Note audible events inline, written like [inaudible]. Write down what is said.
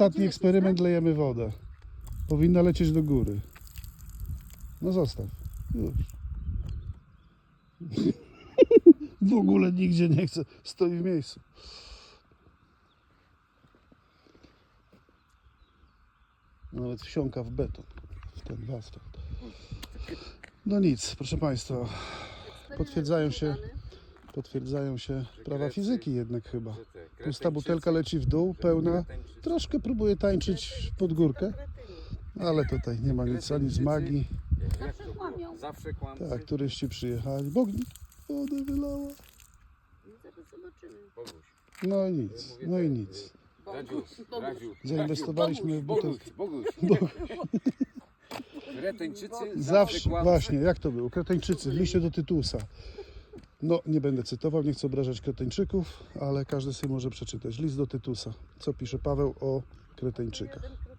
ostatni eksperyment, lejemy wodę. Powinna lecieć do góry. No zostaw. Już. [laughs] W ogóle nigdzie nie chce. Stoi w miejscu. Nawet wsiąka w beton. W ten w asfalt. No nic, proszę Państwa. Potwierdzają się, potwierdzają się prawa fizyki jednak chyba. Pusta butelka leci w dół, pełna. Troszkę próbuje tańczyć pod górkę, ale tutaj nie ma nic ani z magii. Zawsze kłamią. Zawsze kłamcy. Tak, turyści przyjechali. Bognik wodę wylała. Zaraz zobaczymy. Boguś. No i nic, no i nic. Radziu, Radziu. Zainwestowaliśmy w Boguś, butelkę. Boguś. [laughs] Kreteńczycy zawsze Zawsze, kłamcy. właśnie, jak to było? Kreteńczycy w liście do Tytusa. No, nie będę cytował, nie chcę obrażać Kreteńczyków, ale każdy sobie może przeczytać. List do Tytusa. Co pisze Paweł o Kreteńczykach.